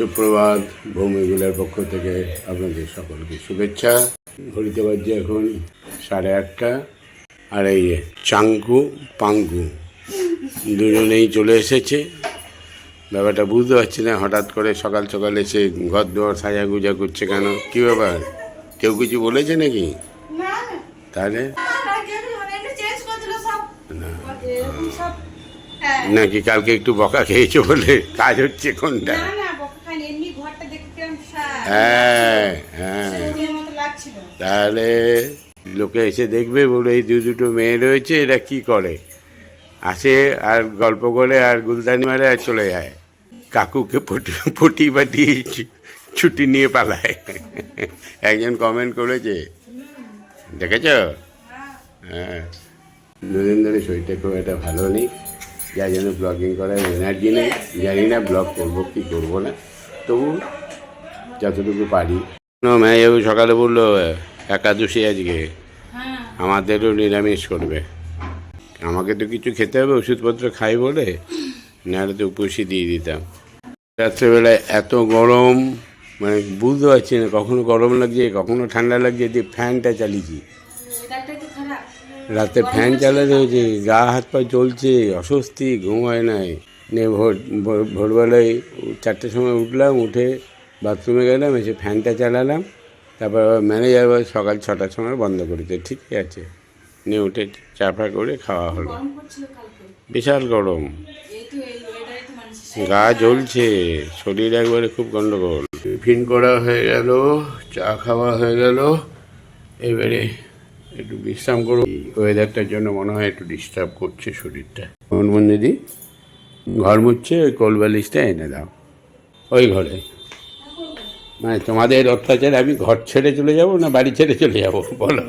সুপ্রভাত ভৌমিগুলের পক্ষ থেকে আপনাদের সকলকে শুভেচ্ছা। ঘড়িতে বাজছে এখন সাড়ে আটটা আর এই চাঙ্কু পাঙ্কু দুজনেই চলে এসেছে। ব্যাপারটা বুঝতে পারছি না হঠাৎ করে সকাল সকাল এসে ঘর দুয়ার সাজা গুজা করছে কেন? কী ব্যাপার? কেউ কিছু বলেছে নাকি? তাহলে? মানে হ্যাঁ। নাকি কালকে একটু বকা খেয়েছো বলে কাজ হচ্ছে কোনটা না, না, বকা খাইনি, এমনি ঘরটা দেখতে কেমন সা- হ্যাঁ হ্যাঁ। তাহলে লোকে এসে দেখবে বলে এই দু দুটো মেয়ে রয়েছে, এরা কি করে? আসে আর গল্প করে আর গুলদানি মারে আর চলে যায়। কাকুকে পটি পটি পাটি ছুটি নিয়ে পালায়। একজন কমেন্ট করেছে। দেখেছ? হ্যাঁ। দুদিন ধরে শরীরটা খুব একটা ভালো নেই। যার জন্য ব্লগিং করার এনার্জি নেই। জানি না ব্লগ করব কি করব না। তবু যতটুকু পারি। মেয়েবাবু সকালে বলল একাদশী আজকে। হ্যাঁ, আমাদেরও নিরামিষ করবে। আমাকে তো কিছু খেতে হবে ওষুধপত্র খাই বলে। নাহলে তো উপসী দিয়ে দিতাম। রাত্রেবেলায় এত গরম মানে বুঝতে পারছি না কখনো গরম লাগছে কখনো ঠান্ডা লাগছে দিয়ে ফ্যানটা চালিয়েছি। রাতে ফ্যান চালাতে হয়েছে গা হাত পা চলছে অস্বস্তি ঘুম হয় নাই। নিয়ে ভোর ভোর- ভোরবেলায় চারটের সময় উঠলাম উঠে বাথরুমে গেলাম এসে ফ্যানটা চালালাম তারপর ম্যানেজার বলে সকাল ছটার সময় বন্ধ করেছে ঠিকই আছে নিয়ে উঠে চাপা করে খাওয়া হলো। বিশাল গরম। গা জ্বলছে শরীর একবারে খুব গন্ডগোল। টিফিন করা হয়ে গেল চা খাওয়া হয়ে গেল এবারে একটু বিশ্রাম করো ওয়েদারটার জন্য মনে হয় একটু ডিস্টার্ব করছে শরীরটা। মনমন দিদি ঘর মুচ্ছে ওই কোল বালিশটা এনে দাও ওই ঘরে। মানে তোমাদের অত্যাচার আমি ঘর ছেড়ে চলে যাব না বাড়ি ছেড়ে চলে যাব? বলো।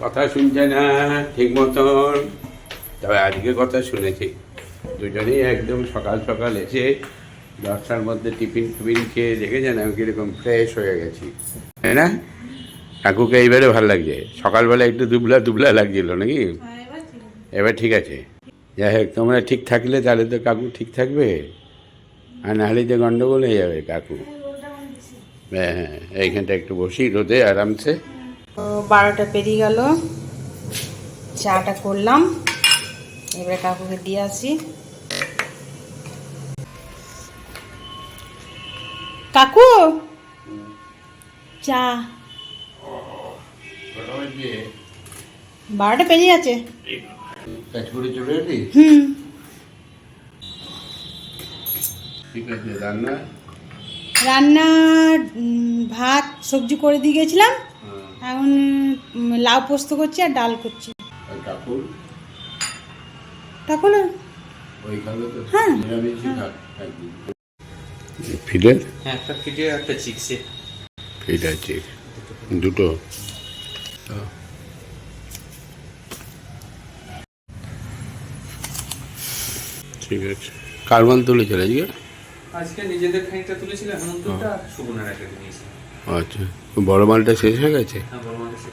কথা শুনছে না ঠিক মতন। তবে আজকে কথা শুনেছি। দুজনেই একদম সকাল সকাল এসে দশটার মধ্যে টিফিন টিফিন খেয়ে দেখেছেন আমি কীরকম ফ্রেশ হয়ে গেছি। তাই না? কাকুকে এইবারে ভালো লাগছে? সকালবেলা একটু দুবলা দুবলা লাগছিল নাকি? হ্যাঁ, এবার ঠিক আছে। যাই হোক তোমরা ঠিক থাকলে তাহলে তো কাকু ঠিক থাকবে। আর নাহলে যে গন্ডগোল হয়ে যাবে কাকু। হ্যাঁ হ্যাঁ এইখানটা একটু বসি রোদে আরামসে। বারোটা পেরিয়ে গেল। চাটা করলাম। এবারে কাকুকে দিয়ে আসি। কাকু! চা। বারোটা পেরিয়ে আছে হুম। ঠিক আছে রান্না? রান্না ভাত সবজি করে দিয়ে গেছিলাম। হ্যাঁ, এখন লাউ পোস্ত করছি আর ডাল করছি। হ্যাঁ। ফিলের হ্যাঁ। একটা ফিটে একটা চিকসে। দুটো? ঠিক আছে। কারবান তুলেছিল আজকে? আজকে নিজেদের খানিকটা তুলেছিলাম হেমন্তটা আর সুগুনার একটা নিয়েছি। আচ্ছা বড় মালটা শেষ হয়ে গেছে? হ্যাঁ বড় মাঠে সে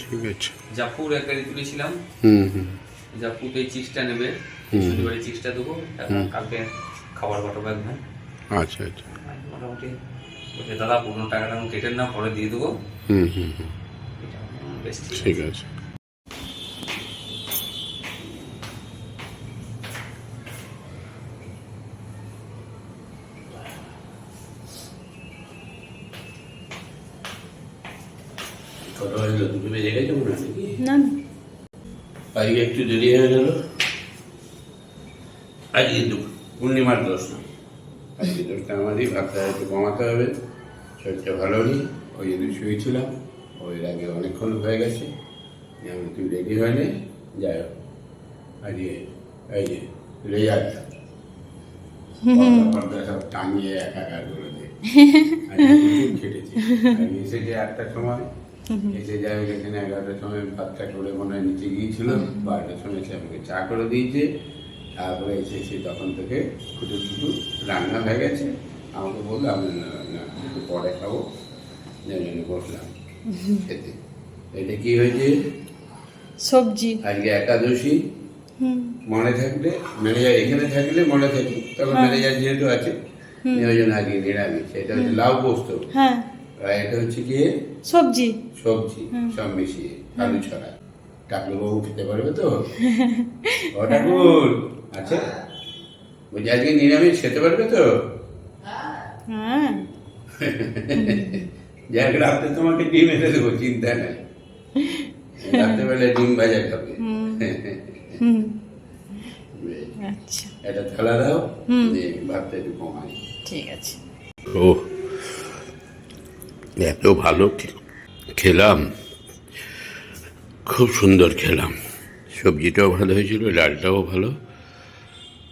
ঠিক আছে। জাপুর এক গাড়ি তুলেছিলাম। হুম হুম। এই চিপসটা নেবে। শনিবারে চিপসটা দেবো কালকে খাবার বাটো ব্যাগ নেয় আচ্ছা। আচ্ছা মোটামুটি দাদা পুরোনো টাকাটা আমি কেটে না পরে দিয়ে দেবো। হুম হুম হুম। ঠিক আছে। বাজলো দুটো বেজে গেছে মনে হয়? না। আজকে একটু দেরি হয়ে গেল। আজকে পূর্ণিমার দোষ না আজকে দোষটা আমারই ভাতটা একটু কমাতে হবে। শরীরটা ভালো নেই ওই জন্য শুয়েছিলাম। ওই আগে অনেকক্ষণ হয়ে গেছে। যেমন তুই রেডি হয়নি যাই হোক। আজকে এই যে সব টাঙিয়ে একাকার করে দে। আজকে প্রচুর খেটেছি। আজকে এসেছে সময়। এসে যাই হোক এখানে এগারোটার সময় ভাতটা করে মনে হয় নিচে গিয়েছিল বারোটার সময় এসে আমাকে চা করে দিয়েছে। তারপরে এসে এসে তখন থেকে খুটু খুটু রান্না হয়ে গেছে। আমাকে বলল আমি না একটু পরে খাব। জন্য বসলাম। খেতে। এটা কি হয়েছে? সবজি। আজকে একাদশী। মনে থাকলে ম্যানেজার এখানে থাকলে মনে থাকবে তখন ম্যানেজার যেহেতু আছে ওই জন্য আজকে নিরামিষ। এটা হচ্ছে লাউ পোস্ত। হ্যাঁ। আর এটা হচ্ছে কি? সবজি। সবজি সব মিশিয়ে আলু ছড়া টাকলু বাবু খেতে পারবে তো? ও ঠাকুর আচ্ছা। বলছি আজকে নিরামিষ খেতে পারবে তো? হ্যাঁ। যাক রাত্রে তোমাকে ডিম এনে দেবো চিন্তা নেই। রাত্রেবেলা ডিম ভাজা খাবে। আচ্ছা। এটা থালা দাও ভাতটা একটু কমাই। ঠিক আছে। ও এত ভালো খেলাম। খুব সুন্দর খেলাম। সবজিটাও ভালো হয়েছিল, ডালটাও ভালো।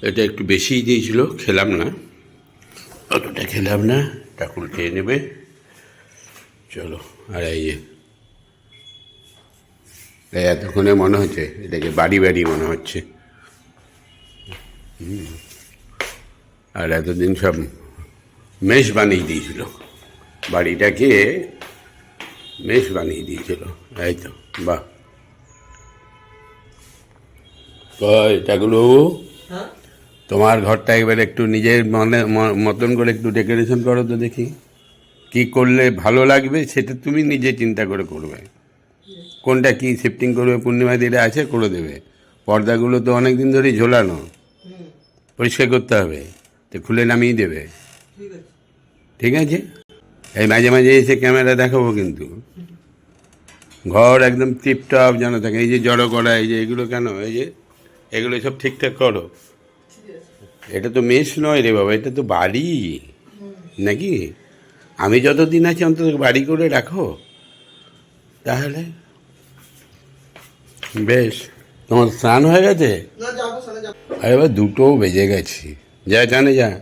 এটা একটু বেশিই দিয়েছিল, খেলাম না। অতটা খেলাম না, ঠাকুর খেয়ে নেবে। চলো, আর এই যে। এতক্ষণে মনে হচ্ছে, এটাকে বাড়ি বাড়ি মনে হচ্ছে। আর এতদিন সব মেষ বানিয়ে দিয়েছিল। বাড়িটাকে মেষ বানিয়ে দিয়েছিল এই তো? বাহ। এটাগুলো তোমার ঘরটা এবার একটু নিজের মনে মতন করে একটু ডেকোরেশন করো তো দেখি। কি করলে ভালো লাগবে সেটা তুমি নিজে চিন্তা করে করবে। কোনটা কি শিফটিং করবে? পূর্ণিমা দিলে আছে করে দেবে। পর্দাগুলো তো অনেক দিন ধরেই ঝোলানো। পরিষ্কার করতে হবে। তো খুলে নামিয়ে দেবে। ঠিক আছে? এই মাঝে মাঝে এসে ক্যামেরা দেখাবো কিন্তু। ঘর একদম টিপটপ যেন থাকে। এই যে জড়ো করা এই যে এগুলো কেন? এই যে এগুলো সব ঠিকঠাক করো। এটা তো মেস নয় রে বাবা এটা তো বাড়ি। নাকি? আমি যতদিন আছি অন্তত বাড়ি করে রাখো। তাহলে? বেশ তোমার স্নান হয়ে গেছে? আরে এবার দুটোও বেজে গেছি। যা জানে যা।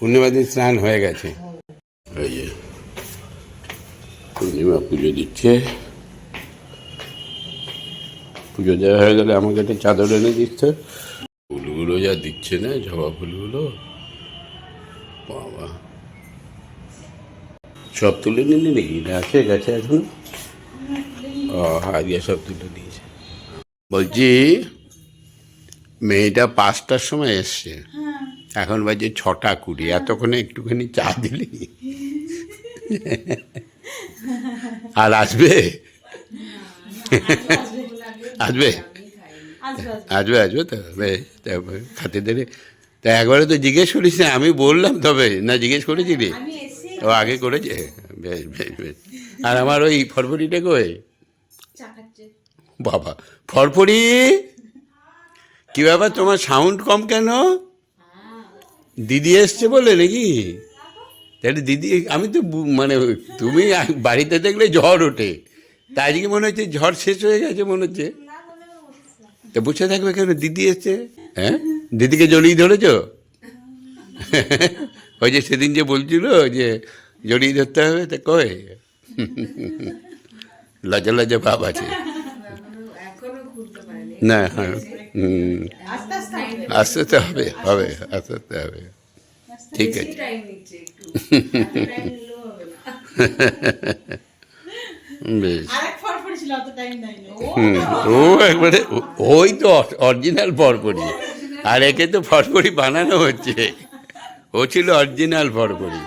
পূর্ণিমা দিন স্নান হয়ে গেছে। ওই যে পূর্ণিমা পুজো দিচ্ছে পুজো দেওয়া হয়ে গেলে আমাকে একটা চাদর এনে দিচ্ছে ফুলগুলো যা দিচ্ছে না জবা ফুলগুলো বাবা সব তুলে নিলি নাকি না আছে গেছে এখন ও আজকে সব তুলে নিয়েছে বলছি মেয়েটা পাঁচটার সময় এসছে। এখন বাজে ছটা কুড়ি। এতক্ষণে একটুখানি চা দিলি। আর আসবে? আসবে? আসবে আসবে তো খাতে দেবে। তা একবারে তো জিজ্ঞেস করিস না আমি বললাম তবে না জিজ্ঞেস করেছিলি? ও আগে করেছে? বেশ বেশ বেশ আর আমার ওই ফরফরিটা কই? বাবা ফরফরি? কি ব্যাপার তোমার সাউন্ড কম কেন? দিদি এসছে বলে নাকি? তাহলে দিদি, আমি তো মানে তুমি বাড়িতে দেখলে ঝড় ওঠে। তাই আজকে মনে হচ্ছে ঝড় শেষ হয়ে গেছে মনে হচ্ছে। তা বসে থাকবে কেন? দিদি এসছে। হ্যাঁ? দিদিকে জড়িয়ে ধরেছ? ওই যে সেদিন যে বলছিল যে জড়িয়ে ধরতে হবে, তা কয় লজা লজা ভাব আছে। না হ্যাঁ। আস্তে আস্তে হবে হবে, আস্তে আস্তে হবে। ঠিক আছে বেশ আরেক ফরফরি ছিল অত টাইম নাই হুম, ও একবারে ওই তো অরিজিনাল ফরফরি আর একে তো ফরফরি বানানো হচ্ছে। ও ছিল অরিজিনাল ফরফরি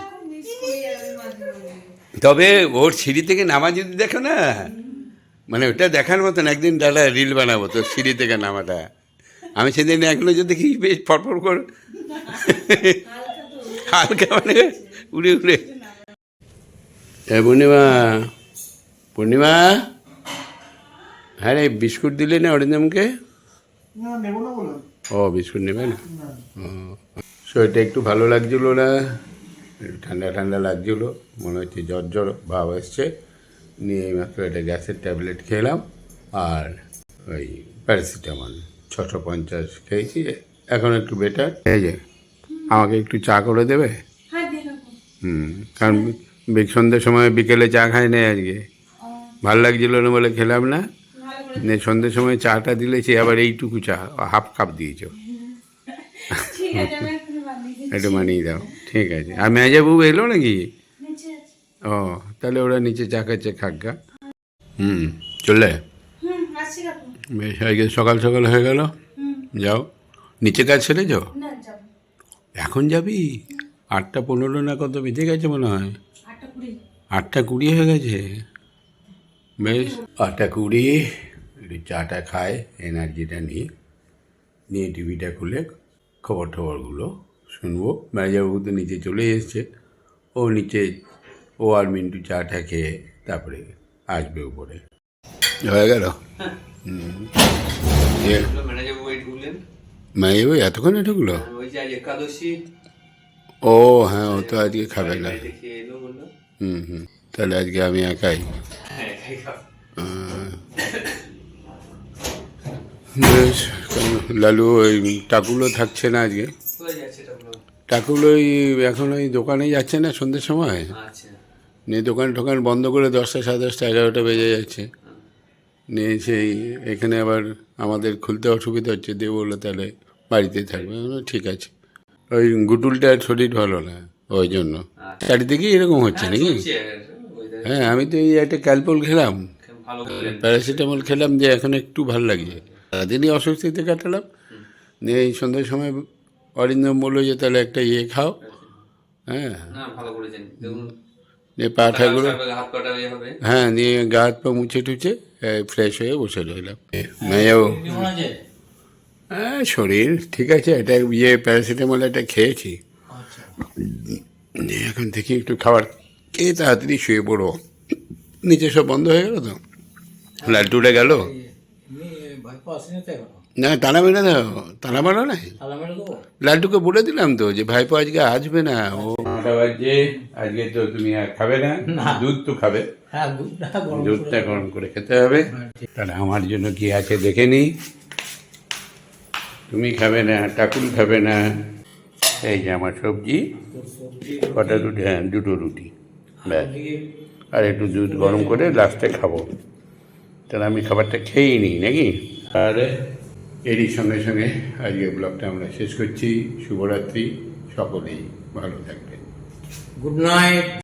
তবে ওর সিঁড়ি থেকে নামা যদি দেখো না মানে ওটা দেখার মতন একদিন দাদা রিল বানাবো তো সিঁড়ি থেকে নামাটা। আমি সেদিন এখনও যদি দেখি বেশ ফরফর কর। হালকা মানে উড়ে উড়ে এ পূর্ণিমা পূর্ণিমা? হ্যাঁ রে বিস্কুট দিলে না অরিন্দমকে ও বিস্কুট নেবে না? ও। শরীরটা একটু ভালো লাগছিল না? একটু ঠান্ডা ঠান্ডা লাগছিল মনে হচ্ছে জ্বর জ্বর ভাব এসছে নিয়ে এইমাত্র একটা গ্যাসের ট্যাবলেট খেলাম আর ওই প্যারাসিটামল ছশো পঞ্চাশ খেয়েছি এখন একটু বেটার। এই যে আমাকে একটু চা করে দেবে? হুম কারণ সন্ধ্যের সময় বিকেলে চা খাই না আজকে ভালো লাগছিল না বলে খেলাম না। সন্ধ্যের সময় চাটা দিলেছি আবার এইটুকু চা হাফ কাপ দিয়েছ। একটু মানিয়ে দাও ঠিক আছে। আর মেজাবু এলো নাকি? ও তাহলে ওরা নিচে চা খাচ্ছে খাগা হুম চললে বেশ আজকে সকাল সকাল হয়ে গেল। যাও। নিচে কাজ সেরে যাও না যাব। এখন যাবি? আটটা পনেরো না কত বেজে গেছে মনে হয়। আটটা কুড়ি। আটটা কুড়ি হয়ে গেছে? বেশ। আটটা কুড়ি একটু চাটা খায় এনার্জিটা নিয়ে নিয়ে টিভিটা খুলে খবর টবরগুলো শুনব। ম্যানেজারবাবু তো নিচে চলে এসছে। ও নিচে ও আর মিন্টু চাটা খেয়ে তারপরে আসবে উপরে। হয়ে গেল? হুম ইয়ে, ম্যানেজার ওয়েট বললেন ম্যানেজারবাবু এতক্ষণে ঢুকলো? ওই যে একাদশী। ও হ্যাঁ ও তো আজকে খাবে না। হুম হুম তাহলে আজকে আমি একাই। হ্যাঁ। বেশ লালু ওই টাকুলো থাকছে না আজকে? টাকুলো ওই এখন ওই দোকানে যাচ্ছে না সন্ধ্যের সময়? আচ্ছা। নিয়ে দোকান টোকান বন্ধ করে দশটা সাড়ে দশটা এগারোটা বেজে যাচ্ছে। নিয়ে সেই এখানে আবার আমাদের খুলতে অসুবিধা হচ্ছে দিয়ে বলল তাহলে বাড়িতে থাকবে। ঠিক আছে। ওই গুটুলটার শরীর ভালো না ওই জন্য। চারিদিকেই এরকম হচ্ছে নাকি? আর, weather হ্যাঁ আমি তো এই একটা ক্যালপল খেলাম। প্যারাসিটামল খেলাম যে এখন একটু ভালো লাগছে। সারাদিনই অস্বস্তিতে কাটালাম। নিয়ে এই সন্ধ্যার সময় অরিন্দম বলল যে তাহলে একটা ইয়ে খাও। হ্যাঁ। ভালো করেছেন। নিয়ে পা ঠাকুর সকালে হাত কাটা ইয়ে হবে? হ্যাঁ নিয়ে গা হাত পা মুছে টুছে ফ্রেশ হয়ে বসে রইলাম। মেয়েও হ্যাঁ শরীর ঠিক আছে এটা ইয়ে প্যারাসিটামল এটা খেয়েছি। নিয়ে এখন দেখি একটু খাবার খেয়ে তাড়াতাড়ি শুয়ে পড়ো? নিচে সব বন্ধ হয়ে গেল তো? লাড্ডুটা গেল? না তালা মেরে দাও। তালা মারো না? লাড্ডুকে বলে দিলাম তো যে ভাইপো আজকে আসবে না। ও নটা বাজে আজকে তো তুমি আর খাবে না। দুধ তো খাবে। হ্যাঁ দুধটা গরম করে দুধটা গরম করে খেতে হবে। তাহলে আমার জন্য কি আছে দেখে নি। তুমি খাবে না টাকুল খাবে না। এই যে আমার সবজি কটা রুটি? হ্যাঁ দুটো রুটি। ব্যাস। আর একটু দুধ গরম করে লাস্টে খাব। তাহলে আমি খাবারটা খেয়েই নিই নাকি? আর। এরই সঙ্গে সঙ্গে আজকে ব্লগটা আমরা শেষ করছি। শুভরাত্রি সকলেই ভালো থাকবেন। Good night.